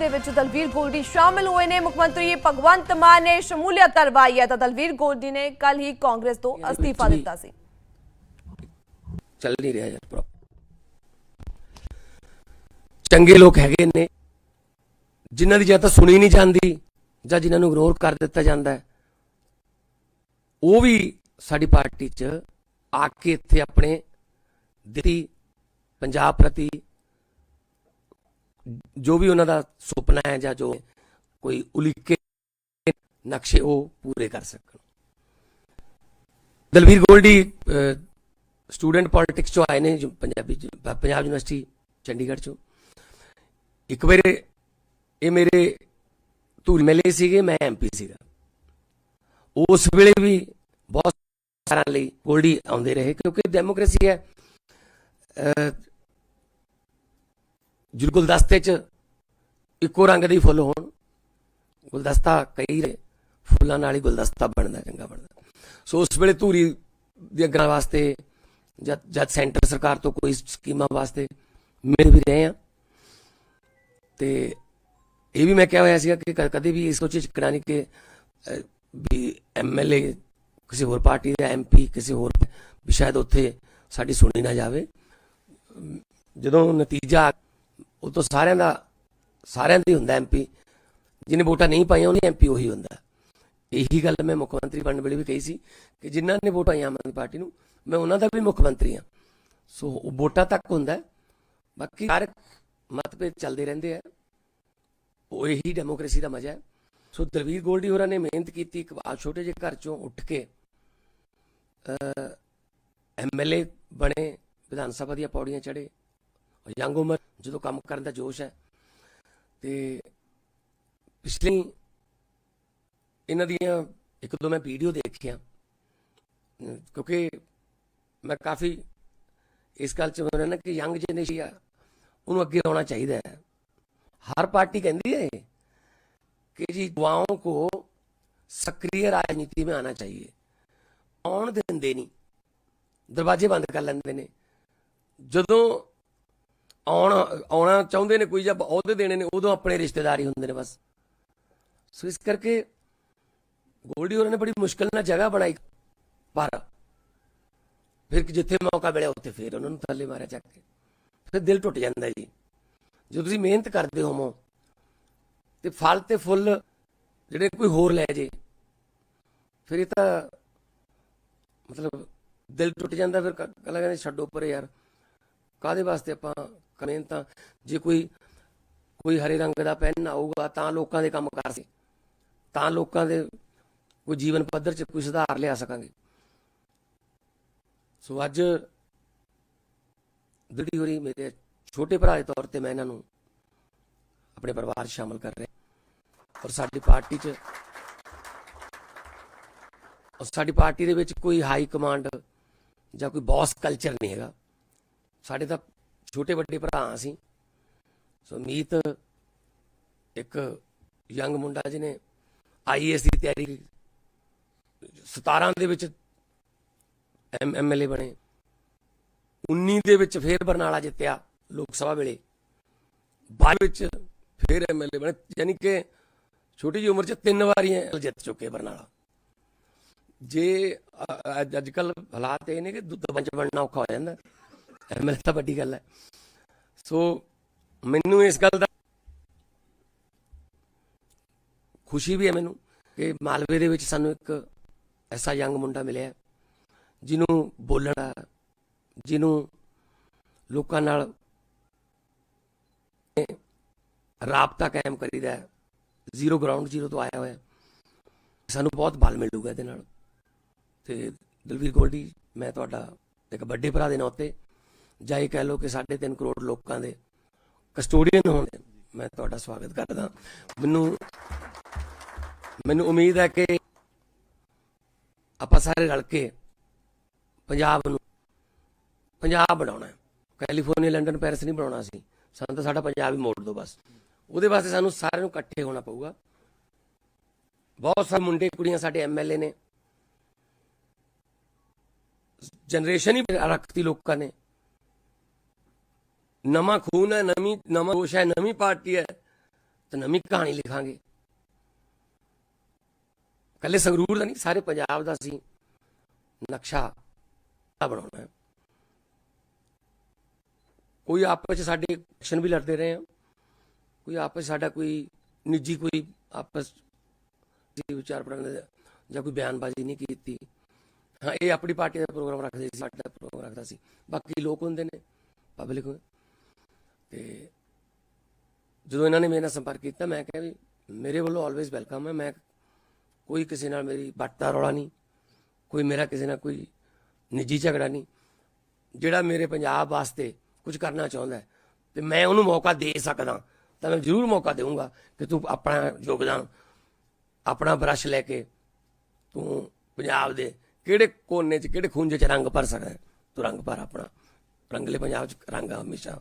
ਦੇ ਵਿੱਚ ਦਲਵੀਰ ਗੋਲਡੀ ਸ਼ਾਮਲ ਹੋਏ ਨੇ। ਮੁੱਖ ਮੰਤਰੀ ਭਗਵੰਤ ਮਾਨ ਨੇ ਸ਼ਮੂਲੀਅਤ ਕਰਵਾਈ ਹੈ ਤਾਂ ਦਲਵੀਰ ਗੋਲਡੀ ਨੇ ਕੱਲ ਹੀ ਕਾਂਗਰਸ ਤੋਂ ਅਸਤੀਫਾ ਦਿੱਤਾ ਸੀ। ਚੱਲ ਨਹੀਂ ਰਿਹਾ ਯਾਰ ਚੰਗੇ ਲੋਕ ਹੈਗੇ ਨੇ। ਜਿਨ੍ਹਾਂ ਦੀ ਜਾਂ ਤਾਂ ਸੁਣੀ ਨਹੀਂ ਜਾਂਦੀ ਜਾਂ ਜਿਨ੍ਹਾਂ ਨੂੰ ਇਗਨੋਰ ਕਰ ਦਿੱਤਾ ਜਾਂਦਾ ਹੈ। ਉਹ ਵੀ ਸਾਡੀ ਪਾਰਟੀ 'ਚ ਆ ਕੇ ਇੱਥੇ ਆਪਣੇ ਦਿੱਤੀ ਪੰਜਾਬ ਪ੍ਰਤੀ ਜੋ ਵੀ ਉਹਨਾਂ ਦਾ ਸੁਪਨਾ ਹੈ ਜਾਂ ਜੋ ਕੋਈ ਉਲੀਕੇ ਨਕਸ਼ੇ ਉਹ ਪੂਰੇ ਕਰ ਸਕਣ। ਦਲਵੀਰ ਗੋਲਡੀ ਸਟੂਡੈਂਟ ਪੋਲਿਟਿਕਸ ਚੋਂ ਆਏ ਨੇ ਪੰਜਾਬੀ ਪੰਜਾਬ ਯੂਨੀਵਰਸਿਟੀ, ਚੰਡੀਗੜ੍ਹ ਚੋਂ। ਇੱਕ ਵਾਰ ਇਹ ਮੇਰੇ ਧੂਲ ਮੇਲੇ ਸੀਗੇ, ਮੈਂ ਐਮਪੀ ਸੀਗਾ। ਉਸ ਵੇਲੇ ਵੀ ਬਹੁਤ ਸਾਰਿਆਂ ਲਈ ਗੋਲਡੀ ਆਉਂਦੇ ਰਹੇ, ਕਿਉਂਕਿ ਡੈਮੋਕ੍ਰੇਸੀ ਹੈ। ਅਹ, ਗੁਲਦਸਤੇ ਚ ਇੱਕੋ ਰੰਗ ਦੇ ਫੁੱਲ ਹੋਣ ਗੁਲਦਸਤਾ ਕਈ ਰਹੇ, ਫੁੱਲਾਂ ਨਾਲ ਹੀ ਗੁਲਦਸਤਾ ਬਣਦਾ ਚੰਗਾ ਬਣਦਾ। ਸੋ ਉਸ ਵੇਲੇ ਧੂਰੀ ਦੇ ਅੱਗਾਂ ਵਾਸਤੇ ਜਦ ਜਦ ਸੈਂਟਰ ਸਰਕਾਰ ਤੋਂ ਕੋਈ ਸਕੀਮਾਂ ਵਾਸਤੇ ਮਿਲ ਵੀ ਰਹੇ ਆ। ਤੇ ਇਹ ਵੀ ਮੈਂ ਕਿਹਾ ਹੋਇਆ ਸੀਗਾ ਕਿ ਕ- ਕਦੇ ਵੀ ਇਸ ਸੋਚੇ ਚਕਣਾ ਨਹੀਂ ਕਿ ਅਹ, ਵੀ ਐਮਐਲਏ ਕਿਸੇ ਹੋਰ ਪਾਰਟੀ ਦਾ ਐਮਪੀ ਕਿਸੇ ਹੋਰ ਵੀ ਸ਼ਾਇਦ ਉੱਥੇ ਸਾਡੀ ਸੁਣੀ ਨਾ ਜਾਵੇ। ਜਦੋਂ ਨਤੀਜਾ ਉਹ ਤੋਂ ਸਾਰਿਆਂ ਦਾ ਸਾਰਿਆਂ ਦਾ ਹੀ ਹੁੰਦਾ ਐਮਪੀ ਜਿਹਨੇ ਵੋਟਾਂ ਨਹੀਂ ਪਾਈਆਂ, ਉਹਨੇ ਐਮਪੀ ਉਹੀ ਹੁੰਦਾ। ਇਹੀ ਗੱਲ ਮੈਂ ਮੁੱਖ ਮੰਤਰੀ ਬਣਨ ਵੇਲੇ ਵੀ ਕਹੀ ਸੀ ਕਿ ਜਿਨ੍ਹਾਂ ਨੇ ਵੋਟਾਂ ਆਮ ਆਦਮੀ ਪਾਰਟੀ ਨੂੰ, ਮੈਂ ਉਹਨਾਂ ਦਾ ਵੀ ਮੁੱਖ ਮੰਤਰੀ ਹਾਂ। ਸੋ ਉਹ ਵੋਟਾਂ ਤੱਕ ਹੁੰਦਾ ਬਾਕੀ ਹਰ ਮਤਭੇਦ ਚੱਲਦੇ ਰਹਿੰਦੇ ਆ। ਉਹ ਇਹੀ ਡੈਮੋਕ੍ਰੇਸੀ ਦਾ ਮਜ਼ਾ ਹੈ। ਸੋ ਦਲਵੀਰ ਗੋਲਡੀ ਹੋਰਾਂ ਨੇ ਮਿਹਨਤ ਕੀਤੀ ਇੱਕ ਆ ਛੋਟੇ ਜਿਹੇ ਘਰ ਚੋਂ ਉੱਠ ਕੇ ਐਮਐਲਏ ਬਣੇ, ਵਿਧਾਨ ਸਭਾ ਦੀਆਂ ਪੌੜੀਆਂ ਚੜੇ ਯੰਗ ਉਮਰ ਜਦੋਂ ਕੰਮ ਕਰਨ ਦਾ ਜੋਸ਼ ਹੈ ਤੇ ਪਿਛਲੀ ਇਹਨਾਂ ਦੀਆਂ ਇੱਕ ਦੋ ਮੈਂ ਵੀਡੀਓ ਦੇਖੀਆਂ ਅਮ ਕਿਉਂਕਿ ਮੈਂ ਕਾਫੀ ਇਸ ਗੱਲ ਚ ਮੈਂ ਨਾ ਕਿ ਯੰਗ ਜਨਰੇਸ਼ਨ ਆ ਉਹਨੂੰ ਅੱਗੇ ਆਉਣਾ ਚਾਹੀਦਾ ਹੈ हर पार्टी कहती है कि जी युवाओं को सक्रिय राजनीति में आना चाहिए ਆਉਣ ਦਿੰਦੇ ਨਹੀਂ ਦਰਵਾਜ਼ੇ ਬੰਦ ਕਰ ਲੈਂਦੇ ਨੇ ਜਦੋਂ ਆਉਣ, ਆਉਣਾ ਚਾਹੁੰਦੇ ਨੇ ਕੋਈ ਜਾਂ ਅਹੁਦੇ ਦੇਣੇ ਨੇ, ਉਦੋਂ ਆਪਣੇ ਰਿਸ਼ਤੇਦਾਰੀ ਹੁੰਦੇ ਨੇ ਬਸ। ਸੋ ਇਸ ਕਰਕੇ ਗੋਲਡੀ ਹੋਰਾਂ ਨੇ ਬੜੀ ਮੁਸ਼ਕਲ ਨਾਲ ਜਗ੍ਹਾ ਬਣਾਈ ਪਰ ਫਿਰ ਜਿੱਥੇ ਮੌਕਾ ਮਿਲਿਆ ਉੱਥੇ ਫਿਰ ਉਹਨਾਂ ਨੂੰ ਥੱਲੇ ਮਾਰਿਆ ਚੱਕ ਕੇ। ਫਿਰ ਦਿਲ ਟੁੱਟ ਜਾਂਦਾ ਜੀ। ਜਦੋਂ ਤੁਸੀਂ ਮਿਹਨਤ ਕਰਦੇ ਹੋਵੋ ਤੇ ਫਲ ਤੇ ਫੁੱਲ ਜਿਹੜੇ ਕੋਈ ਹੋਰ ਲੈ ਜੇ, ਫਿਰ ਇਹ ਤਾਂ ਮਤਲਬ ਦਿਲ ਟੁੱਟ ਜਾਂਦਾ, ਫਿਰ ਕਹਿੰਦਾ ਕਹਿੰਦੇ ਛੱਡੋ ਪਰੇ ਯਾਰ। ਕਾਦੇ ਵਾਸਤੇ ਆਪਾਂ ਕਮੇਂ ਤਾਂ ਜੇ ਕੋਈ ਕੋਈ ਹਰੇ ਰੰਗ ਦਾ ਪੈਨ ਆਊਗਾ ਤਾਂ ਲੋਕਾਂ ਦੇ ਕੰਮ ਕਰ ਸਕੇ। ਤਾਂ ਲੋਕਾਂ ਦੇ ਕੋਈ ਜੀਵਨ ਪੱਧਰ 'ਚ ਕੋਈ ਸੁਧਾਰ ਲਿਆ ਸਕਾਂਗੇ। ਸੋ ਅੱਜ ਦਿੱਲੀ ਹੋਰੀ ਮੇਰੇ ਛੋਟੇ ਭਰਾ ਦੇ ਤੌਰ ਤੇ ਮੈਂ ਇਹਨਾਂ ਨੂੰ ਆਪਣੇ ਪਰਿਵਾਰ 'ਚ ਸ਼ਾਮਲ ਕਰ ਰਿਹਾ। ਔਰ ਸਾਡੀ ਪਾਰਟੀ 'ਚ ਔਰ ਸਾਡੀ ਪਾਰਟੀ ਦੇ ਵਿੱਚ ਕੋਈ ਹਾਈ ਕਮਾਂਡ ਜਾਂ ਕੋਈ ਬੌਸ ਕਲਚਰ ਨਹੀਂ ਹੈਗਾ। ਸਾਡੇ ਤਾਂ ਛੋਟੇ ਵੱਡੇ ਭਰਾ ਅਸੀਂ ਸੋ ਮੀਤ ਇੱਕ ਯੰਗ ਮੁੰਡਾ ਜਿਹਨੇ ਆਈਐਸ ਦੀ ਤਿਆਰੀ 17 ਦੇ ਵਿੱਚ ਐਮਐਲਏ ਬਣੇ। 19 ਦੇ ਵਿੱਚ ਫੇਰ ਬਰਨਾਲਾ ਜਿੱਤਿਆ ਲੋਕ ਸਭਾ ਵੇਲੇ। ਬਾਅਦ ਵਿੱਚ ਫੇਰ ਐਮਐਲਏ ਬਣੇ। ਯਾਨੀ ਕਿ ਛੋਟੀ ਜਿਹੀ ਉਮਰ 'ਚ ਤਿੰਨ ਵਾਰੀ ਜਿੱਤ ਚੁੱਕੇ ਬਰਨਾਲਾ। ਜੇ ਅੱਜ ਕੱਲ ਹਾਲਾਤ ਇਹ ਨੇ ਕਿ ਦੁੱਧ ਪੰਜ ਬਣਨਾ ਔਖਾ ਹੋ ਜਾਂਦਾ। ਐਮਐਲਏ ਤਾਂ ਵੱਡੀ ਗੱਲ ਹੈ। ਸੋ ਮੈਨੂੰ ਇਸ ਗੱਲ ਦਾ ਖੁਸ਼ੀ ਵੀ ਹੈ ਮੈਨੂੰ ਕਿ ਮਾਲਵੇ ਦੇ ਵਿੱਚ ਸਾਨੂੰ ਇੱਕ ਐਸਾ ਯੰਗ ਮੁੰਡਾ ਮਿਲਿਆ ਜਿਹਨੂੰ ਬੋਲਣਾ, ਜਿਹਨੂੰ ਲੋਕਾਂ ਨਾਲ ਰਾਬਤਾ ਕਾਇਮ ਕਰੀਦਾ ਹੈ, ਜ਼ੀਰੋ ਗਰਾਊਂਡ ਜ਼ੀਰੋ ਤੋਂ ਆਇਆ ਹੋਇਆ ਸਾਨੂੰ ਬਹੁਤ ਬਲ ਮਿਲੂਗਾ ਇਹਦੇ ਨਾਲ। ਤੇ ਦਲਵੀਰ ਗੋਲਡੀ, ਮੈਂ ਤੁਹਾਡਾ ਇੱਕ ਵੱਡੇ ਭਰਾ ਦੇ ਨਾਤੇ ਜਾਂ ਇਹ ਕਹਿ ਲਓ ਕਿ 3.5 ਕਰੋੜ ਲੋਕਾਂ ਦੇ ਕਸਟੋਡੀਅਨ ਹੋਣ ਦੇ। ਮੈਂ ਤੁਹਾਡਾ ਸਵਾਗਤ ਕਰਦਾ। ਮੈਨੂੰ ਮੈਨੂੰ ਉਮੀਦ ਹੈ ਕਿ ਆਪਾਂ ਸਾਰੇ ਰਲ ਕੇ ਪੰਜਾਬ ਨੂੰ, ਪੰਜਾਬ ਬਣਾਉਣਾ ਹੈ। ਕੈਲੀਫੋਰਨੀਆ, ਲੰਡਨ, ਪੈਰਿਸ ਨਹੀਂ ਬਣਾਉਣਾ ਸੀ। ਸਾਨੂੰ ਤਾਂ ਸਾਡਾ ਪੰਜਾਬ ਹੀ ਮੋੜ ਦਿਓ ਬਸ। ਉਹਦੇ ਵਾਸਤੇ ਸਾਨੂੰ ਸਾਰਿਆਂ ਨੂੰ ਇਕੱਠੇ ਹੋਣਾ ਪਊਗਾ। ਬਹੁਤ ਸਾਰੇ ਮੁੰਡੇ, ਕੁੜੀਆਂ ਸਾਡੇ ਐਮਐਲਏ ਨੇ। ਜਨਰੇਸ਼ਨ ਹੀ ਰੱਖਤੀ ਲੋਕਾਂ ਨੇ। ਨਵਾਂ ਖੂਨ ਹੈ, ਨਵੀਂ, ਨਵਾਂ ਜੋਸ਼ ਹੈ, ਨਵੀਂ ਪਾਰਟੀ ਹੈ, ਤੇ ਨਵੀਂ ਕਹਾਣੀ ਲਿਖਾਂਗੇ। ਕੱਲੇ ਸੰਗਰੂਰ ਦਾ ਨਹੀਂ, ਸਾਰੇ ਪੰਜਾਬ ਦਾ ਸੀ ਨਕਸ਼ਾ ਬਣਾਉਣਾ ਕੋਈ ਆਪਸ ਚ ਸਾਡੇ ਐਕਸ਼ਨ ਵੀ ਲੜਦੇ ਰਹੇ ਆ ਕੋਈ ਆਪਸ 'ਚ ਸਾਡਾ ਕੋਈ ਨਿੱਜੀ ਕੋਈ ਆਪਸ ਦੀ ਵਿਚਾਰ ਪ੍ਰਗਟ ਜਾਂ ਕੋਈ ਬਿਆਨਬਾਜ਼ੀ ਨਹੀਂ ਕੀਤੀ। ਹਾਂ, ਇਹ ਆਪਣੀ ਪਾਰਟੀ ਦਾ ਪ੍ਰੋਗਰਾਮ ਰੱਖਦੇ ਸੀ, ਸਾਡਾ ਪ੍ਰੋਗਰਾਮ ਰੱਖਦਾ ਸੀ। ਬਾਕੀ ਲੋਕ ਹੁੰਦੇ ਨੇ ਪਬਲਿਕ ਤੇ ਜਦੋਂ ਇਹਨਾਂ ਨੇ ਮੇਰੇ ਨਾਲ ਸੰਪਰਕ ਕੀਤਾ, ਮੈਂ ਕਿਹਾ ਵੀ ਮੇਰੇ ਵੱਲੋਂ ਆਲਵੇਜ਼ ਵੈਲਕਮ ਹੈ। ਮੈਂ ਕੋਈ ਕਿਸੇ ਨਾਲ ਮੇਰੀ ਵੱਟ ਰੌਲਾ ਨਹੀਂ, ਕੋਈ ਮੇਰਾ ਕਿਸੇ ਨਾਲ ਕੋਈ ਨਿੱਜੀ ਝਗੜਾ ਨਹੀਂ। ਜਿਹੜਾ ਮੇਰੇ ਪੰਜਾਬ ਵਾਸਤੇ ਕੁਝ ਕਰਨਾ ਚਾਹੁੰਦਾ ਹੈ, ਤੇ ਮੈਂ ਉਹਨੂੰ ਮੌਕਾ ਦੇ ਸਕਦਾ, ਤਾਂ ਮੈਂ ਜ਼ਰੂਰ ਮੌਕਾ ਦੇਵਾਂਗਾ ਕਿ ਤੂੰ ਆਪਣਾ ਯੋਗਦਾਨ, ਆਪਣਾ ਬਰਸ਼ ਲੈ ਕੇ ਤੂੰ ਪੰਜਾਬ ਦੇ ਕਿਹੜੇ ਕੋਨੇ 'ਚ, ਕਿਹੜੇ ਖੂੰਜੇ 'ਚ ਰੰਗ ਭਰ ਸਕਦਾ ਤੂੰ ਰੰਗ ਭਰ ਆਪਣਾ। ਰੰਗਲੇ ਪੰਜਾਬ 'ਚ ਰੰਗ ਹਮੇਸ਼ਾ।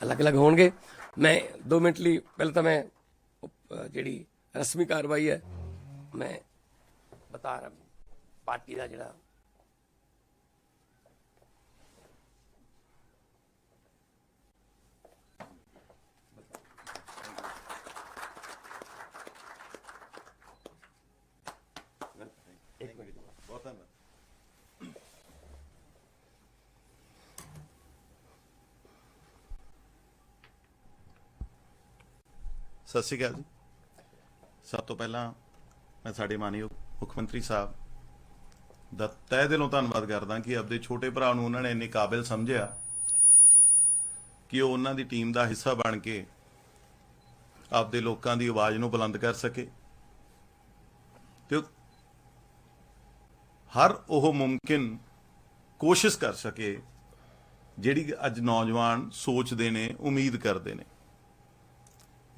ਅਲੱਗ-ਅਲੱਗ ਹੋਣਗੇ। ਮੈਂ 2 ਮਿੰਟ ਲਈ ਪਹਿਲਾਂ ਤਾਂ ਮੈਂ ਜਿਹੜੀ ਰਸਮੀ ਕਾਰਵਾਈ ਹੈ, ਮੈਂ ਬਤਾ ਰਹਾ ਪਾਰਟੀ ਦਾ ਜਿਹੜਾ ਬਹੁਤ ਧੰਨਵਾਦ ਸਤਿ ਸ਼੍ਰੀ ਅਕਾਲ ਜੀ। ਸਭ ਤੋਂ ਪਹਿਲਾਂ ਮੈਂ ਸਾਡੇ ਮਾਨਯੋਗ ਮੁੱਖ ਮੰਤਰੀ ਸਾਹਿਬ ਦਾ ਤਹਿ ਦਿਲੋਂ ਧੰਨਵਾਦ ਕਰਦਾ ਕਿ ਆਪਦੇ ਛੋਟੇ ਭਰਾ ਨੂੰ ਉਹਨਾਂ ਨੇ ਇੰਨੇ ਕਾਬਿਲ ਸਮਝਿਆ ਕਿ ਉਹ ਉਹਨਾਂ ਦੀ ਟੀਮ ਦਾ ਹਿੱਸਾ ਬਣ ਕੇ ਆਪਦੇ ਲੋਕਾਂ ਦੀ ਆਵਾਜ਼ ਨੂੰ ਬੁਲੰਦ ਕਰ ਸਕੇ। ਤੇ ਹਰ ਉਹ ਮੁਮਕਿਨ ਕੋਸ਼ਿਸ਼ ਕਰ ਸਕੇ ਜਿਹੜੀ ਕਿ ਅੱਜ ਨੌਜਵਾਨ ਸੋਚਦੇ ਨੇ, ਉਮੀਦ ਕਰਦੇ ਨੇ।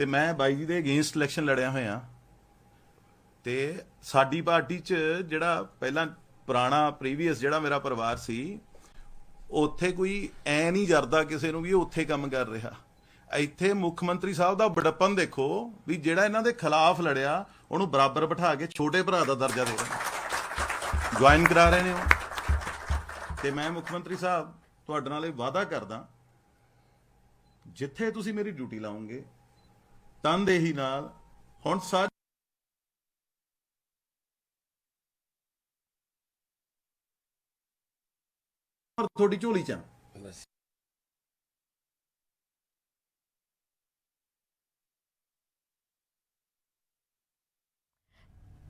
ਤੇ ਮੈਂ ਬਾਈ ਜੀ ਦੇ ਅਗੇਂਸਟ ਇਲੈਕਸ਼ਨ ਲੜਿਆ ਹੋਇਆ। ਤੇ ਸਾਡੀ ਪਾਰਟੀ 'ਚ ਜਿਹੜਾ ਪਹਿਲਾਂ ਪੁਰਾਣਾ ਪ੍ਰੀਵੀਅਸ ਜਿਹੜਾ ਮੇਰਾ ਪਰਿਵਾਰ ਸੀ, ਉੱਥੇ ਕੋਈ ਐ ਨਹੀਂ ਜਰਦਾ ਕਿਸੇ ਨੂੰ ਵੀ ਉੱਥੇ ਕੰਮ ਕਰ ਰਿਹਾ। ਇੱਥੇ ਮੁੱਖ ਮੰਤਰੀ ਸਾਹਿਬ ਦਾ ਬੜਪਨ ਦੇਖੋ ਵੀ ਜਿਹੜਾ ਇਹਨਾਂ ਦੇ ਖਿਲਾਫ ਲੜਿਆ, ਉਹਨੂੰ ਬਰਾਬਰ ਬਿਠਾ ਕੇ ਛੋਟੇ ਭਰਾ ਦਾ ਦਰਜਾ ਦੇ ਰਹੇ। ਜੁਆਇਨ ਕਰਾ ਰਹੇ ਨੇ ਉਹ। ਤੇ ਮੈਂ ਮੁੱਖ ਮੰਤਰੀ ਸਾਹਿਬ, ਤੁਹਾਡੇ ਨਾਲ ਇਹ ਵਾਅਦਾ ਕਰਦਾ, ਜਿੱਥੇ ਤੁਸੀਂ ਮੇਰੀ ਡਿਊਟੀ ਲਾਉਂਗੇ ਤਨਦੇਹੀ ਨਾਲ ਹੁਣ ਸਾਰੀ ਤੁਹਾਡੀ ਝੋਲੀ ਚ ਆ।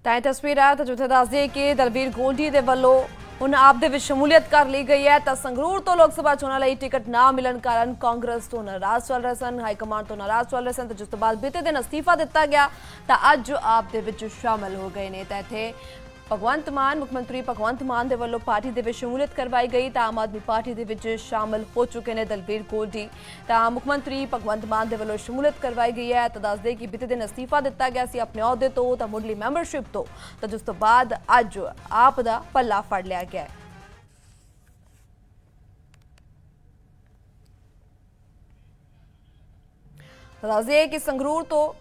ਤਾਂ ਇਹ ਤਸਵੀਰਾਂ ਤਾਂ ਜਿੱਥੇ ਦੱਸਦੀ ਕਿ ਦਲਬੀਰ ਗੋਲਡੀ ਦੇ ਵੱਲੋਂ ਹੁਣ ਆਪ ਦੇ ਵਿੱਚ ਸ਼ਮੂਲੀਅਤ ਕਰ ਲਈ ਗਈ ਹੈ ਤਾਂ ਸੰਗਰੂਰ ਤੋਂ ਲੋਕ ਸਭਾ ਚੋਣਾਂ ਲਈ ਟਿਕਟ ਨਾ ਮਿਲਣ ਕਾਰਨ ਕਾਂਗਰਸ ਤੋਂ ਨਾਰਾਜ਼ ਚੱਲ ਰਹੇ ਸਨ ਹਾਈ ਕਮਾਂਡ ਤੋਂ ਨਾਰਾਜ਼ ਚੱਲ ਰਹੇ ਸਨ ਤੇ ਜਿਸ ਤੋਂ ਬਾਅਦ ਬੀਤੇ ਦਿਨ ਅਸਤੀਫਾ ਦਿੱਤਾ ਗਿਆ ਤਾਂ ਅੱਜ ਆਪ ਦੇ ਵਿੱਚ ਸ਼ਾਮਲ ਹੋ ਗਏ ਨੇ ਤਾਂ ਇੱਥੇ ਭਗਵੰਤ ਮਾਨ, ਮੁੱਖ ਮੰਤਰੀ ਭਗਵੰਤ ਮਾਨ ਦੇ ਵੱਲੋਂ ਪਾਰਟੀ ਦੇ ਵਿੱਚ ਸ਼ਮੂਲੀਅਤ ਕਰਵਾਈ ਗਈ। ਤਾਂ ਆਮ ਆਦਮੀ ਪਾਰਟੀ ਦੇ ਵਿੱਚ ਸ਼ਾਮਲ ਹੋ ਚੁੱਕੇ ਨੇ ਦਲਬੀਰ ਗੋਲਡੀ ਤਾਂ ਮੁੱਖ ਮੰਤਰੀ ਭਗਵੰਤ ਮਾਨ ਦੇ ਵੱਲੋਂ ਸ਼ਮੂਲੀਅਤ ਕਰਵਾਈ ਗਈ ਹੈ। ਤਾਂ ਦੱਸਦੇ ਕਿ ਬੀਤੇ ਦਿਨ ਅਸਤੀਫਾ ਦਿੱਤਾ ਗਿਆ ਸੀ ਆਪਣੇ ਅਹੁਦੇ ਤੋਂ। ਤਾਂ ਮੁੱਢਲੀ ਮੈਂਬਰਸ਼ਿਪ ਤੋਂ। ਤਾਂ ਜਿਸ ਤੋਂ ਬਾਅਦ ਅੱਜ ਆਪ ਦਾ ਪੱਲਾ ਫੜ ਲਿਆ ਗਿਆ ਹੈ। ਦੱਸਦੇ ਕਿ ਸੰਗਰੂਰ ਤੋਂ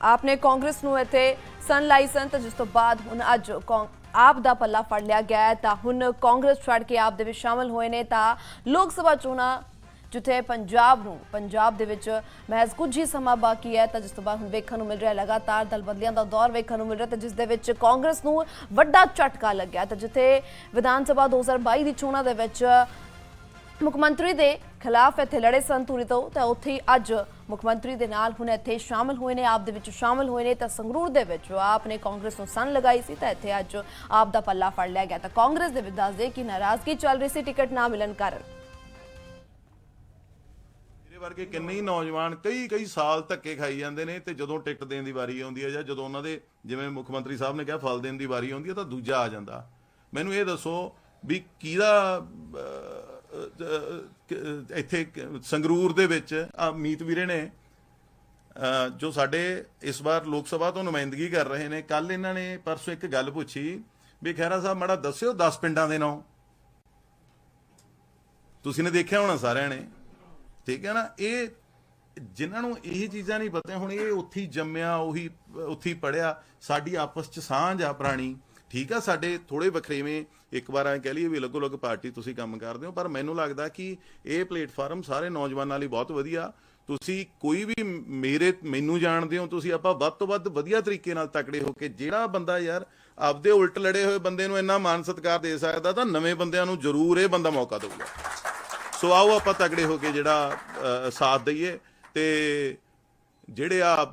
ਆਪ ਨੇ ਕਾਂਗਰਸ ਨੂੰ ਇੱਥੇ ਸਨ ਲਾਇਸੈਂਸ ਤੇ ਜਿਸ ਤੋਂ ਬਾਅਦ ਹੁਣ ਅੱਜ ਕੌਂ- ਆਪ ਦਾ ਪੱਲਾ ਫੜ ਲਿਆ ਗਿਆ ਤਾਂ ਹੁਣ ਕਾਂਗਰਸ ਛੱਡ ਕੇ ਆਪ ਦੇ ਵਿੱਚ ਸ਼ਾਮਲ ਹੋਏ ਨੇ, ਤਾਂ ਲੋਕ ਸਭਾ ਚੋਣਾਂ ਜਿੱਥੇ ਪੰਜਾਬ ਨੂੰ ਪੰਜਾਬ ਦੇ ਵਿੱਚ ਮਹਿਜ਼ ਕੁਝ ਹੀ ਸਮਾਂ ਬਾਕੀ ਹੈ, ਤਾਂ ਜਿਸ ਤੋਂ ਬਾਅਦ ਹੁਣ ਵੇਖਣ ਨੂੰ ਮਿਲ ਰਿਹਾ ਲਗਾਤਾਰ ਦਲ ਦਾ ਦੌਰ ਵੇਖਣ ਨੂੰ ਮਿਲ ਰਿਹਾ ਤੇ ਜਿਸ ਦੇ ਵਿੱਚ ਕਾਂਗਰਸ ਨੂੰ ਵੱਡਾ ਝਟਕਾ ਲੱਗਿਆ ਤਾਂ ਜਿੱਥੇ ਵਿਧਾਨ ਸਭਾ 2022 ਦੀ ਚੋਣਾਂ ਦੇ ਵਿੱਚ ਮੁੱਖ ਮੰਤਰੀ ਦੇ ਖਿਲਾਫ ਇੱਥੇ ਲੜੇ ਸਨ ਧੂਰੀ ਤੋਂ, ਤਾਂ ਉੱਥੇ ਅੱਜ ਮੁੱਖ ਮੰਤਰੀ ਦੇ ਨਾਲ ਹੁਣ ਇੱਥੇ ਸ਼ਾਮਲ ਹੋਏ ਨੇ, ਆਪ ਦੇ ਵਿੱਚ ਸ਼ਾਮਲ ਹੋਏ ਨੇ, ਤਾਂ ਸੰਗਰੂਰ ਦੇ ਵਿੱਚ ਆਪ ਨੇ ਕਾਂਗਰਸ ਨੂੰ ਸੰਨ ਲਗਾਈ ਸੀ, ਤਾਂ ਇੱਥੇ ਅੱਜ ਆਪ ਦਾ ਪੱਲਾ ਫੜ ਲਿਆ ਗਿਆ। ਤਾਂ ਕਾਂਗਰਸ ਦੇ ਵਿੱਚ ਦੱਸਦੇ ਕਿ ਨਾਰਾਜ਼ਗੀ ਚੱਲ ਰਹੀ ਸੀ, ਟਿਕਟ ਨਾ ਮਿਲਣ ਕਾਰਨ। ਮੇਰੇ ਵਰਗੇ ਕਿੰਨੇ ਹੀ ਨੌਜਵਾਨ ਕਈ ਕਈ ਸਾਲ ਧੱਕੇ ਖਾਈ ਜਾਂਦੇ ਨੇ, ਤੇ ਜਦੋਂ ਟਿਕਟ ਦੇਣ ਦੀ ਵਾਰੀ ਆਉਂਦੀ ਹੈ ਜਾਂ ਜਦੋਂ ਉਹਨਾਂ ਦੇ, ਜਿਵੇਂ ਮੁੱਖ ਮੰਤਰੀ ਸਾਹਿਬ ਨੇ ਕਿਹਾ, ਫਲ ਦੇਣ ਦੀ ਵਾਰੀ ਆਉਂਦੀ ਹੈ, ਤਾਂ ਦੂਜਾ ਆ ਜਾਂਦਾ। ਮੈਨੂੰ ਇਹ ਦੱਸੋ ਵੀ ਕਿਹਦਾ ਇੱਥੇ ਸੰਗਰੂਰ ਦੇ ਵਿੱਚ ਆ ਮੀਤ ਵੀਰੇ ਨੇ ਜੋ ਸਾਡੇ ਇਸ ਵਾਰ ਲੋਕ ਸਭਾ ਤੋਂ ਨੁਮਾਇੰਦਗੀ ਕਰ ਰਹੇ ਨੇ। ਕੱਲ ਇਹਨਾਂ ਨੇ ਪਰਸੋਂ ਇੱਕ ਗੱਲ ਪੁੱਛੀ ਵੀ ਖਹਿਰਾ ਸਾਹਿਬ, ਮਾੜਾ ਦੱਸਿਓ 10 ਪਿੰਡਾਂ ਦੇ ਨਾਂ। ਤੁਸੀਂ ਨੇ ਦੇਖਿਆ ਹੋਣਾ ਸਾਰਿਆਂ ਨੇ। ਠੀਕ ਹੈ ਨਾ? ਇਹ ਜਿਨ੍ਹਾਂ ਨੂੰ ਇਹ ਚੀਜ਼ਾਂ ਨਹੀਂ ਪਤਾ, ਹੁਣ ਇਹ ਉੱਥੇ ਜੰਮਿਆ, ਉਹੀ, ਉੱਥੇ ਹੀ ਪੜਿਆ ਸਾਡੀ ਆਪਸ ਚ ਸਾਂਝ ਆ ਪੁਰਾਣੀ। ਠੀਕ ਆ, ਸਾਡੇ ਥੋੜੇ ਵਖਰੇਵੇਂ ਇੱਕ ਵਾਰ ਐ ਕਹਿ ਲਈਏ ਵੀ ਅਲੱਗ ਅਲੱਗ ਪਾਰਟੀ ਤੁਸੀਂ ਕੰਮ ਕਰਦੇ ਹੋ, ਪਰ ਮੈਨੂੰ ਲੱਗਦਾ ਕਿ ਇਹ ਪਲੇਟਫਾਰਮ ਸਾਰੇ ਨੌਜਵਾਨਾਂ ਲਈ ਬਹੁਤ ਵਧੀਆ। ਤੁਸੀਂ ਕੋਈ ਵੀ ਮੇਰੇ, ਮੈਨੂੰ ਜਾਣਦੇ ਹੋ, ਤੁਸੀਂ ਆਪਾਂ ਵੱਧ ਤੋਂ ਵੱਧ ਵਧੀਆ ਤਰੀਕੇ ਨਾਲ ਤਕੜੇ ਹੋ ਕੇ ਜਿਹੜਾ ਬੰਦਾ ਯਾਰ ਆਪਦੇ ਉਲਟ ਲੜੇ ਹੋਏ ਬੰਦੇ ਨੂੰ ਇੰਨਾ ਮਾਨ ਸਤਿਕਾਰ ਦੇ ਸਕਦਾ, ਤਾਂ ਨਵੇਂ ਬੰਦਿਆਂ ਨੂੰ ਜ਼ਰੂਰ ਇਹ ਬੰਦਾ ਮੌਕਾ ਦੇਊਗਾ। ਸੋ ਆਓ ਆਪਾਂ ਤਕੜੇ ਹੋ ਕੇ ਜਿਹੜਾ ਸਾਥ ਦਈਏ ਤੇ ਜਿਹੜੇ ਆ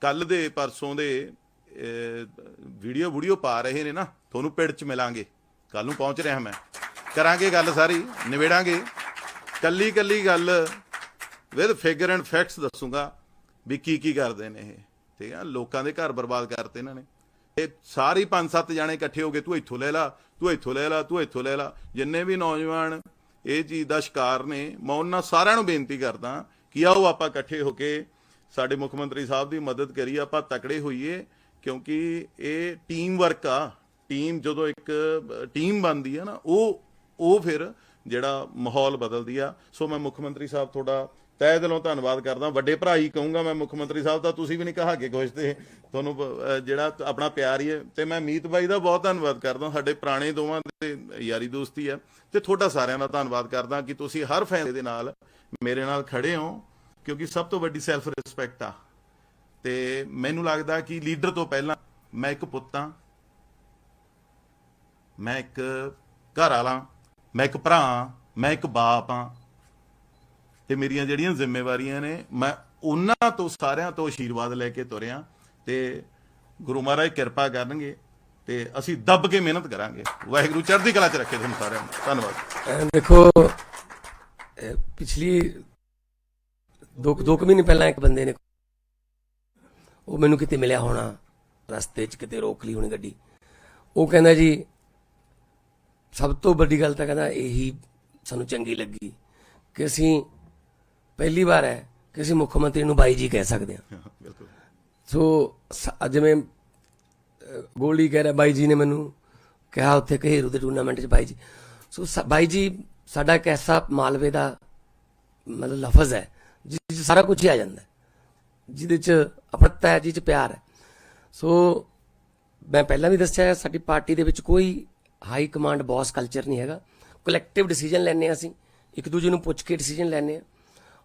ਕੱਲ ਦੇ, ਪਰਸੋਂ ਦੇ ਵੀਡੀਓ ਵੀਡੀਓ ਪਾ ਰਹੇ ਨੇ ਨਾ, ਤੁਹਾਨੂੰ ਪਿੰਡ ਚ ਮਿਲਾਂਗੇ। ਕੱਲ ਨੂੰ ਪਹੁੰਚ ਰਿਹਾ ਮੈਂ। ਕਰਾਂਗੇ ਗੱਲ ਸਾਰੀ, ਨਿਬੇੜਾਂਗੇ। ਕੱਲੀ ਕੱਲੀ ਗੱਲ ਵਿਦ ਫਿਗਰ ਐਂਡ ਫੈਕਟਸ ਦੱਸੂਗਾ ਵੀ ਕੀ ਕੀ ਕਰਦੇ ਨੇ ਇਹ। ਠੀਕ ਆ, ਲੋਕਾਂ ਦੇ ਘਰ ਬਰਬਾਦ ਕਰਤੇ ਇਹਨਾਂ ਨੇ। ਇਹ ਸਾਰੇ ਪੰਜ ਸੱਤ ਜਾਣੇ ਇਕੱਠੇ ਹੋ ਕੇ, ਤੂੰ ਇੱਥੋਂ ਲੈ ਲਾ, ਤੂੰ ਇੱਥੋਂ ਲੈ ਲਾ, ਤੂੰ ਇੱਥੋਂ ਲੈ ਲਾ। ਜਿੰਨੇ ਵੀ ਨੌਜਵਾਨ ਇਹ ਚੀਜ਼ ਦਾ ਸ਼ਿਕਾਰ ਨੇ, ਮੈਂ ਉਹਨਾਂ ਸਾਰਿਆਂ ਨੂੰ ਬੇਨਤੀ ਕਰਦਾ ਕਿ ਆਓ ਆਪਾਂ ਇਕੱਠੇ ਹੋ ਕੇ ਸਾਡੇ ਮੁੱਖ ਮੰਤਰੀ ਸਾਹਿਬ ਦੀ ਮਦਦ ਕਰੀਏ, ਆਪਾਂ ਤਕੜੇ ਹੋਈਏ। ਕਿਉਂਕਿ ਇਹ ਟੀਮ ਵਰਕ ਆ। ਟੀਮ ਜਦੋਂ ਇੱਕ ਟੀਮ ਬਣਦੀ ਆ ਨਾ, ਉਹ ਉਹ ਫਿਰ ਜਿਹੜਾ ਮਾਹੌਲ ਬਦਲਦੀ ਆ। ਸੋ ਮੈਂ ਮੁੱਖ ਮੰਤਰੀ ਸਾਹਿਬ ਤੁਹਾਡਾ ਤਹਿ ਦਿਲੋਂ ਧੰਨਵਾਦ ਕਰਦਾ। ਵੱਡੇ ਭਰਾ ਹੀ ਕਹੂੰਗਾ ਮੈਂ ਮੁੱਖ ਮੰਤਰੀ ਸਾਹਿਬ ਦਾ, ਤੁਸੀਂ ਵੀ ਨਹੀਂ ਕਹਾ ਕੇ ਕੁਛ ਤੇ ਤੁਹਾਨੂੰ ਜਿਹੜਾ ਆਪਣਾ ਪਿਆਰ ਹੀ ਹੈ। ਤੇ ਮੈਂ ਮੀਤ ਬਾਈ ਦਾ ਬਹੁਤ ਧੰਨਵਾਦ ਕਰਦਾ। ਸਾਡੇ ਪੁਰਾਣੇ ਦੋਵਾਂ ਦੇ ਯਾਰੀ ਦੋਸਤੀ ਆ। ਤੇ ਤੁਹਾਡਾ ਸਾਰਿਆਂ ਦਾ ਧੰਨਵਾਦ ਕਰਦਾ ਕਿ ਤੁਸੀਂ ਹਰ ਫੈਸਲੇ ਦੇ ਨਾਲ ਮੇਰੇ ਨਾਲ ਖੜੇ ਹੋ, ਕਿਉਂਕਿ ਸਭ ਤੋਂ ਵੱਡੀ ਸੈਲਫ ਰਿਸਪੈਕਟ ਆ। ਤੇ ਮੈਨੂੰ ਲੱਗਦਾ ਕਿ ਲੀਡਰ ਤੋਂ ਪਹਿਲਾਂ ਮੈਂ ਇੱਕ ਪੁੱਤ ਹਾਂ। ਮੈਂ ਇੱਕ ਘਰ ਵਾਲਾ ਮੈਂ ਇੱਕ ਭਰਾ ਮੈਂ ਇੱਕ ਬਾਪ ਹਾਂ। ਤੇ ਮੇਰੀਆਂ ਜਿਹੜੀਆਂ ਜ਼ਿੰਮੇਵਾਰੀਆਂ ਨੇ, ਮੈਂ ਉਹਨਾਂ ਤੋਂ ਸਾਰਿਆਂ ਤੋਂ ਆਸ਼ੀਰਵਾਦ ਲੈ ਕੇ ਤੁਰਿਆ ਤੇ ਗੁਰੂ ਮਹਾਰਾਜ ਕਿਰਪਾ ਕਰਨਗੇ ਤੇ ਅਸੀਂ ਦੱਬ ਕੇ ਮਿਹਨਤ ਕਰਾਂਗੇ। ਵਾਹਿਗੁਰੂ ਚੜ੍ਹਦੀ ਕਲਾ ਚ ਰੱਖੇ ਤੁਹਾਨੂੰ ਸਾਰਿਆਂ ਨੂੰ। ਧੰਨਵਾਦ। ਦੇਖੋ ਪਿਛਲੀ ਦੋ ਦੋ ਕੁ ਮਹੀਨੇ ਪਹਿਲਾਂ ਇੱਕ ਬੰਦੇ ਨੇ ਉਹ ਮੈਨੂੰ ਕਿਤੇ ਮਿਲਿਆ ਹੋਣਾ ਰਸਤੇ 'ਚ ਕਿਤੇ ਰੋਕ ਲਈ ਹੋਣੀ ਗੱਡੀ। ਉਹ ਕਹਿੰਦਾ ਜੀ ਸਭ ਤੋਂ ਵੱਡੀ ਗੱਲ ਤਾਂ ਕਹਿੰਦਾ ਇਹੀ ਸਾਨੂੰ ਚੰਗੀ ਲੱਗੀ ਕਿ ਅਸੀਂ ਪਹਿਲੀ ਵਾਰ ਹੈ ਕਿ ਅਸੀਂ ਮੁੱਖ ਮੰਤਰੀ ਨੂੰ ਬਾਈ ਜੀ ਕਹਿ ਸਕਦੇ ਹਾਂ। ਬਿਲਕੁਲ। ਸੋ ਜਿਵੇਂ ਗੋਲਡੀ ਕਹਿ ਰਿਹਾ ਬਾਈ ਜੀ ਨੇ ਮੈਨੂੰ ਕਿਹਾ ਉੱਥੇ ਘੇਰੂ ਦੇ ਟੂਰਨਾਮੈਂਟ 'ਚ ਬਾਈ ਜੀ। ਸੋ ਬਾਈ ਜੀ ਸਾਡਾ ਇੱਕ ਐਸਾ ਮਾਲਵੇ ਦਾ ਮਤਲਬ ਲਫ਼ਜ਼ ਹੈ ਜਿਸ ਸਾਰਾ ਕੁਝ ਹੀ ਆ ਜਾਂਦਾ ਜਿਹਦੇ 'ਚ ਆਪਣਾ ਹੈ ਜਿਹਦੇ 'ਚ ਪਿਆਰ ਹੈ। ਸੋ ਮੈਂ ਪਹਿਲਾਂ ਵੀ ਦੱਸਿਆ ਹੈ, ਸਾਡੀ ਪਾਰਟੀ ਦੇ ਵਿੱਚ ਕੋਈ ਹਾਈ ਕਮਾਂਡ ਬੌਸ ਕਲਚਰ ਨਹੀਂ ਹੈਗਾ। ਕਲੈਕਟਿਵ ਡਿਸੀਜਨ ਲੈਣੇ ਹਾਂ ਅਸੀਂ। ਇੱਕ ਦੂਜੇ ਨੂੰ ਪੁੱਛ ਕੇ ਡਿਸੀਜਨ ਲੈਣੇ ਆ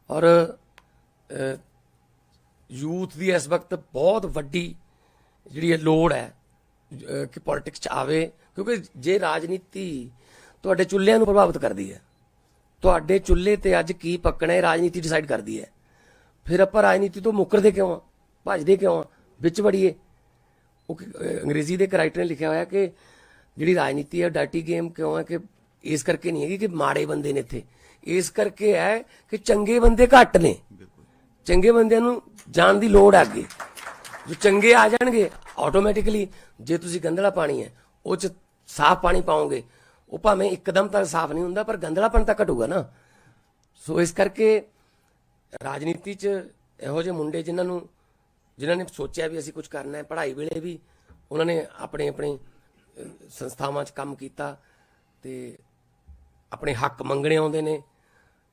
ਔਰ ਯੂਥ ਦੀ ਇਸ ਵਕਤ ਬਹੁਤ ਵੱਡੀ ਜਿਹੜੀ ਇਹ ਲੋੜ ਹੈ ਕਿ ਪੋਲਿਟਿਕਸ ਚ ਆਵੇ। ਕਿਉਂਕਿ ਜੇ ਰਾਜਨੀਤੀ ਤੁਹਾਡੇ ਚੁੱਲ੍ਹਿਆਂ ਨੂੰ ਪ੍ਰਭਾਵਿਤ ਕਰਦੀ ਹੈ ਤੁਹਾਡੇ ਚੁੱਲ੍ਹੇ ਤੇ ਅੱਜ ਕੀ ਪੱਕਣਾ ਹੈ ਰਾਜਨੀਤੀ ਡਿਸਾਈਡ ਕਰਦੀ ਹੈ। ਫਿਰ ਆਪਾਂ ਰਾਜਨੀਤੀ ਤੋਂ ਮੁੱਕਰਦੇ ਕਿਉਂ ਆ? ਭੱਜਦੇ ਕਿਉਂ ਆ? ਵਿੱਚ ਵੜੀਏ। ਉਹ ਅੰਗਰੇਜ਼ੀ ਦੇ ਇੱਕ ਰਾਈਟਰ ਨੇ ਲਿਖਿਆ ਹੋਇਆ ਕਿ ਜਿਹੜੀ ਰਾਜਨੀਤੀ ਹੈ ਡਰਟੀ ਗੇਮ ਕਿਉਂ ਹੈ ਕਿ ਇਸ ਕਰਕੇ ਨਹੀਂ ਹੈਗੀ ਕਿ ਮਾੜੇ ਬੰਦੇ ਨੇ ਇੱਥੇ। ਇਸ ਕਰਕੇ ਹੈ ਕਿ ਚੰਗੇ ਬੰਦੇ ਘੱਟ ਨੇ। ਚੰਗੇ ਬੰਦਿਆਂ ਨੂੰ ਜਾਣ ਦੀ ਲੋੜ ਹੈ ਅੱਗੇ। ਜੋ ਚੰਗੇ ਆ ਜਾਣਗੇ ਆਟੋਮੈਟਿਕਲੀ ਜੇ ਤੁਸੀਂ ਗੰਦਲਾ ਪਾਣੀ ਹੈ ਉਹ ਚ ਸਾਫ਼ ਪਾਣੀ ਪਾਓਗੇ ਉਹ ਭਾਵੇਂ ਇੱਕਦਮ ਤਾਂ ਸਾਫ਼ ਨਹੀਂ ਹੁੰਦਾ ਪਰ ਗੰਦਲਾਪਣ ਤਾਂ ਘਟੂਗਾ ਨਾ। ਸੋ ਇਸ ਕਰਕੇ ਰਾਜਨੀਤੀ 'ਚ ਇਹੋ ਜਿਹੇ ਮੁੰਡੇ ਜਿਨ੍ਹਾਂ ਨੂੰ, ਜਿਨ੍ਹਾਂ ਨੇ ਸੋਚਿਆ ਵੀ ਅਸੀਂ ਕੁਝ ਕਰਨਾ ਹੈ, ਪੜ੍ਹਾਈ ਵੇਲੇ ਵੀ ਉਹਨਾਂ ਨੇ ਆਪਣੇ ਆਪਣੇ ਸੰਸਥਾਵਾਂ 'ਚ ਕੰਮ ਕੀਤਾ ਤੇ ਆਪਣੇ ਹੱਕ ਮੰਗਣੇ ਆਉਂਦੇ ਨੇ।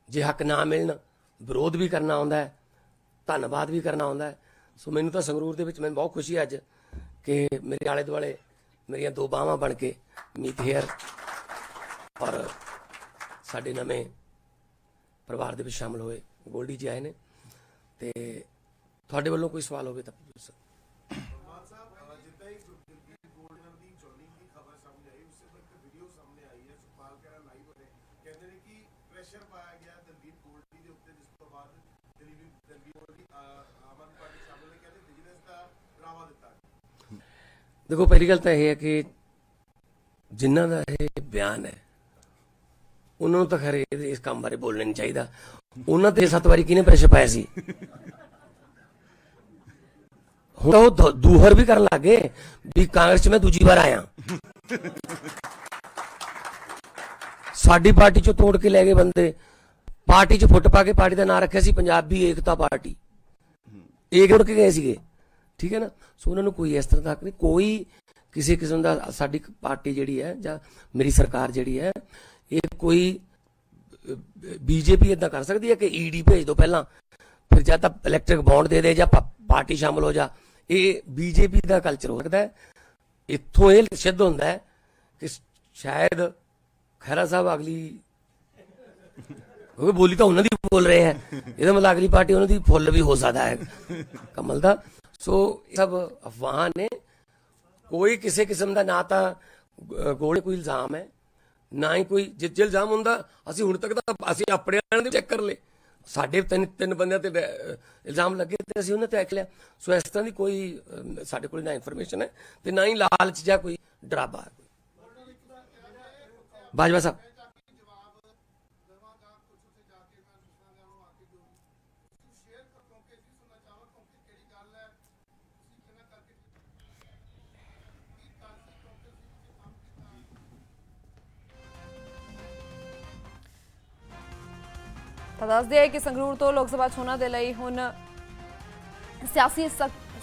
ਜੇ ਹੱਕ ਨਾ ਮਿਲਣ, ਵਿਰੋਧ ਵੀ ਕਰਨਾ ਆਉਂਦਾ ਹੈ, ਧੰਨਵਾਦ ਵੀ ਕਰਨਾ ਆਉਂਦਾ ਹੈ। ਸੋ ਮੈਨੂੰ ਤਾਂ ਸੰਗਰੂਰ ਦੇ ਵਿੱਚ ਮੈਨੂੰ ਬਹੁਤ ਖੁਸ਼ੀ ਹੈ ਅੱਜ ਕਿ ਮੇਰੇ ਆਲੇ ਦੁਆਲੇ ਮੇਰੀਆਂ ਦੋ ਬਾਹਾਂ ਬਣ ਕੇ ਮੀਤ ਹੇਅਰ ਔਰ ਸਾਡੇ ਨਵੇਂ ਪਰਿਵਾਰ ਦੇ ਵਿੱਚ ਸ਼ਾਮਲ ਹੋਏ। ਗੋਲਡੀ ਜੀ ਆਏ ਨੇ ਤੇ ਤੁਹਾਡੇ ਵੱਲੋਂ ਕੋਈ ਸਵਾਲ ਹੋਵੇ ਤਾਂ ਪੁੱਛੋ ਸਰ। ਦੇਖੋ, ਪਹਿਲੀ ਗੱਲ ਤਾਂ ਇਹ ਹੈ ਕਿ ਜਿਨ੍ਹਾਂ ਦਾ ਇਹ ਬਿਆਨ ਹੈ, ਉਹਨਾਂ ਨੂੰ ਤਾਂ ਖਰੇ ਇਹਦੇ- ਇਸ ਕੰਮ ਬਾਰੇ ਬੋਲਣਾ ਨਹੀਂ ਚਾਹੀਦਾ। ਉਹਨਾਂ ਤੇ ਸੱਤ ਵਾਰੀ ਕਿਹਨੇ ਪ੍ਰੈਸ਼ਰ ਪਾਇਆ ਸੀ? ਹੁਣ ਉਹ ਦੂਹਰ ਵੀ ਕਰਨ ਲੱਗੇ ਵੀ ਕਾਂਗਰਸ 'ਚ ਮੈਂ ਦੂਜੀ ਵਾਰ ਆਇਆ। ਸਾਡੀ ਪਾਰਟੀ 'ਚੋਂ ਤੋੜ ਕੇ ਲੈ ਗਏ ਬੰਦੇ। ਪਾਰਟੀ 'ਚ ਫੁੱਟ ਪਾ ਕੇ ਪਾਰਟੀ ਦਾ ਨਾਂ ਰੱਖਿਆ ਸੀ ਪੰਜਾਬੀ ਏਕਤਾ ਪਾਰਟੀ। ਇਹ ਉੜ ਕੇ ਗਏ ਸੀਗੇ। ਠੀਕ ਹੈ ਨਾ? ਸੋ ਉਹਨਾਂ ਨੂੰ ਕੋਈ ਇਸ ਤਰ੍ਹਾਂ ਦਾ ਹੱਕ ਨਹੀਂ। ਕੋਈ ਕਿਸੇ ਕਿਸਮ ਦਾ ਸਾਡੀ ਪਾਰਟੀ ਜਿਹੜੀ ਹੈ ਜਾਂ ਮੇਰੀ ਸਰਕਾਰ ਜਿਹੜੀ ਹੈ, ਇਹ ਕੋਈ ਬੀਜੇਪੀ ਇਦਾਂ ਕਰ ਸਕਦੀ ਹੈ ਕਿ ਈਡੀ ਭੇਜ ਦਿਓ ਪਹਿਲਾਂ? ਫਿਰ ਜਾਂ ਤਾਂ ਇਲੈਕਟ੍ਰਿਕ ਬੌਂਡ ਦੇ ਦੇ ਜਾਂ ਪਾਰਟੀ ਸ਼ਾਮਲ ਹੋ ਜਾ। ਇਹ ਬੀਜੇਪੀ ਦਾ ਕਲਚਰ ਹੋ ਸਕਦਾ ਹੈ। ਇੱਥੋਂ ਇਹ ਸਿੱਧ ਹੁੰਦਾ ਹੈ ਕਿ ਸ਼ਾਇਦ ਖਹਿਰਾ ਸਾਹਿਬ ਅਗਲੀ ਕਿਉਂਕਿ ਬੋਲੀ ਤਾਂ ਉਹਨਾਂ ਦੀ ਬੋਲ ਰਹੇ ਹੈ। ਇਹਦਾ ਮਤਲਬ ਅਗਲੀ ਪਾਰਟੀ ਉਹਨਾਂ ਦੀ ਫੁੱਲ ਵੀ ਹੋ ਸਕਦਾ ਹੈ। ਕਮਲ ਦਾ। ਸੋ ਇਹ ਸਭ ਅਫਵਾਹਾਂ ਨੇ। ਕੋਈ ਕਿਸੇ ਕਿਸਮ ਦਾ ਨਾ ਤਾਂ ਅਹ, ਗੋਲੇ ਕੋਈ ਇਲਜ਼ਾਮ ਹੈ। ਨਾ ਹੀ ਕੋਈ ਜੇ ਇਲਜ਼ਾਮ ਹੁੰਦਾ। ਅਸੀਂ ਹੁਣ ਤੱਕ ਤਾਂ ਅਸੀਂ ਆਪਣੇ ਵਾਲਿਆਂ ਦੇ ਚੈੱਕ ਕਰ ਲਏ। ਸਾਡੇ ਤਿੰਨ ਤਿੰਨ ਬੰਦਿਆਂ ਤੇ ਇਲਜ਼ਾਮ ਲੱਗੇ ਤੇ ਅਸੀਂ ਉਹਨਾਂ ਤੇ ਐਕ ਲਿਆ। ਸੋ ਇਸ ਤਰ੍ਹਾਂ ਦੀ ਕੋਈ ਸਾਡੇ ਕੋਲ ਨਾ ਇਨਫੋਰਮੇਸ਼ਨ ਹੈ ਤੇ ਨਾ ਹੀ ਲਾਲਚ ਜਾਂ ਕੋਈ ਡਰਾਵਾ ਬਾਜਵਾ ਸਾਹਿਬ। ਤਾਂ ਦੱਸਦੇ ਹੈ ਕਿ ਸੰਗਰੂਰ ਤੋਂ ਲੋਕ ਸਭਾ ਚੋਣਾਂ ਦੇ ਲਈ ਹੁਣ ਸਿਆਸੀ ਸਕ-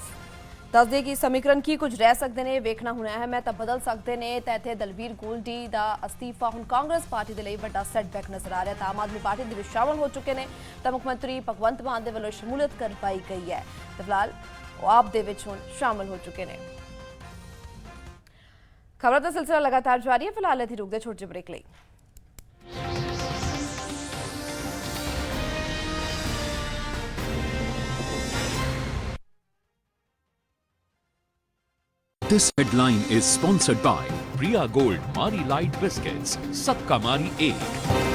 ਦੱਸਦੇ ਕਿ ਸਮੀਕਰਨ ਕੀ ਕੁਝ ਰਹਿ ਸਕਦੇ ਨੇ, ਵੇਖਣਾ ਹੁਣ ਅਹਿਮ ਹੈ ਤਾਂ ਬਦਲ ਸਕਦੇ ਨੇ। ਤਾਂ ਇੱਥੇ ਦਲਵੀਰ ਗੋਲਡੀ ਦਾ ਅਸਤੀਫਾ ਹੁਣ ਕਾਂਗਰਸ ਪਾਰਟੀ ਦੇ ਲਈ ਵੱਡਾ ਸੈਟਬੈਕ ਨਜ਼ਰ ਆ ਰਿਹਾ ਤਾਂ ਆਮ ਆਦਮੀ ਪਾਰਟੀ ਦੇ ਵਿੱਚ ਸ਼ਾਮਲ ਹੋ ਚੁੱਕੇ ਨੇ। ਤਾਂ ਮੁੱਖ ਮੰਤਰੀ ਭਗਵੰਤ ਮਾਨ ਦੇ ਵੱਲੋਂ ਸ਼ਮੂਲੀਅਤ ਕਰਵਾਈ ਗਈ ਹੈ। ਤੇ ਫਿਲਹਾਲ ਉਹ ਆਪ ਦੇ ਵਿੱਚ ਹੁਣ ਸ਼ਾਮਲ ਹੋ ਚੁੱਕੇ ਨੇ। ਖਬਰਾਂ ਦਾ ਸਿਲਸਿਲਾ ਲਗਾਤਾਰ ਜਾਰੀ ਹੈ। ਫਿਲਹਾਲ ਇੱਥੇ ਰੁਕਦੇ ਛੋਟੇ ਬ੍ਰੇਕ ਲਈ। This headline is sponsored by Priya Gold Mari Light Biscuits. Sabka Mari Ek.